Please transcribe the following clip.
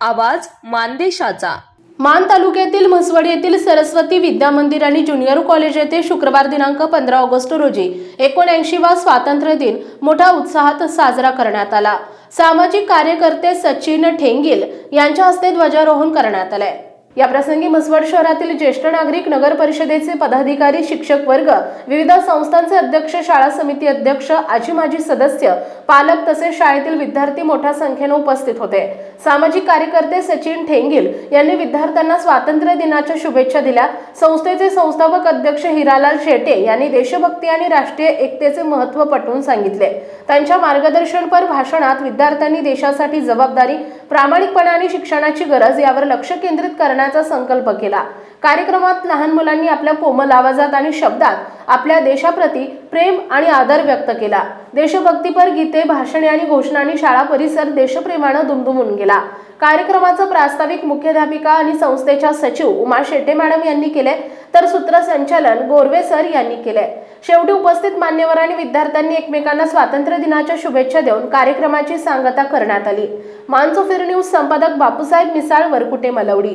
आवाज मानदेशाचा. मान तालुक्यातील म्हसवड येथील सरस्वती विद्या मंदिर आणि ज्युनियर कॉलेज येथे शुक्रवार दिनांक पंधरा ऑगस्ट रोजी एकोणऐंशी वा स्वातंत्र्य दिन मोठ्या उत्साहात साजरा करण्यात आला. सामाजिक कार्यकर्ते सचिन ठेंगील यांच्या हस्ते ध्वजारोहण करण्यात आले या प्रसंगी म्हसवड शहरातील ज्येष्ठ नागरिक नगर परिषदेचे पदाधिकारी शिक्षक वर्ग विविध संस्थांचे अध्यक्ष शाळा समिती अध्यक्ष आजी माजी सदस्य पालक तसेच शाळेतील विद्यार्थी मोठ्या संख्येने उपस्थित होते. सामाजिक कार्यकर्ते सचिन ठेंगील यांनी विद्यार्थ्यांना स्वातंत्र्य दिनाच्या शुभेच्छा दिल्या. संस्थेचे संस्थापक अध्यक्ष हिरालाल शेटे यांनी देशभक्ती आणि राष्ट्रीय एकतेचे महत्त्व पटवून सांगितले. त्यांच्या मार्गदर्शनपर भाषणात विद्यार्थ्यांनी देशासाठी जबाबदारी प्रामाणिकपणा आणि शिक्षणाची गरज यावर लक्ष केंद्रित करण्याचा संकल्प केला. कार्यक्रमात लहान मुलांनी आपल्या कोमल आवाजात आणि शब्दात आपल्या देशाप्रती प्रेम आणि आदर व्यक्त केला. देशभक्तीपर गीते भाषणे आणि घोषणांनी शाळा परिसर देशप्रेमानं दुमदुमून गेला. कार्यक्रमाचं प्रास्ताविक मुख्याध्यापिका आणि संस्थेच्या सचिव उमा शेटे मॅडम यांनी केले तर सूत्रसंचालन गोरवे सर यांनी केले. शेवटी उपस्थित मान्यवर आणि विद्यार्थ्यांनी एकमेकांना स्वातंत्र्य दिनाच्या शुभेच्छा देऊन कार्यक्रमाची सांगता करण्यात आली. मानसोफिर न्यूज संपादक बापूसाहेब मिसाळ वरकुटे मलवडी.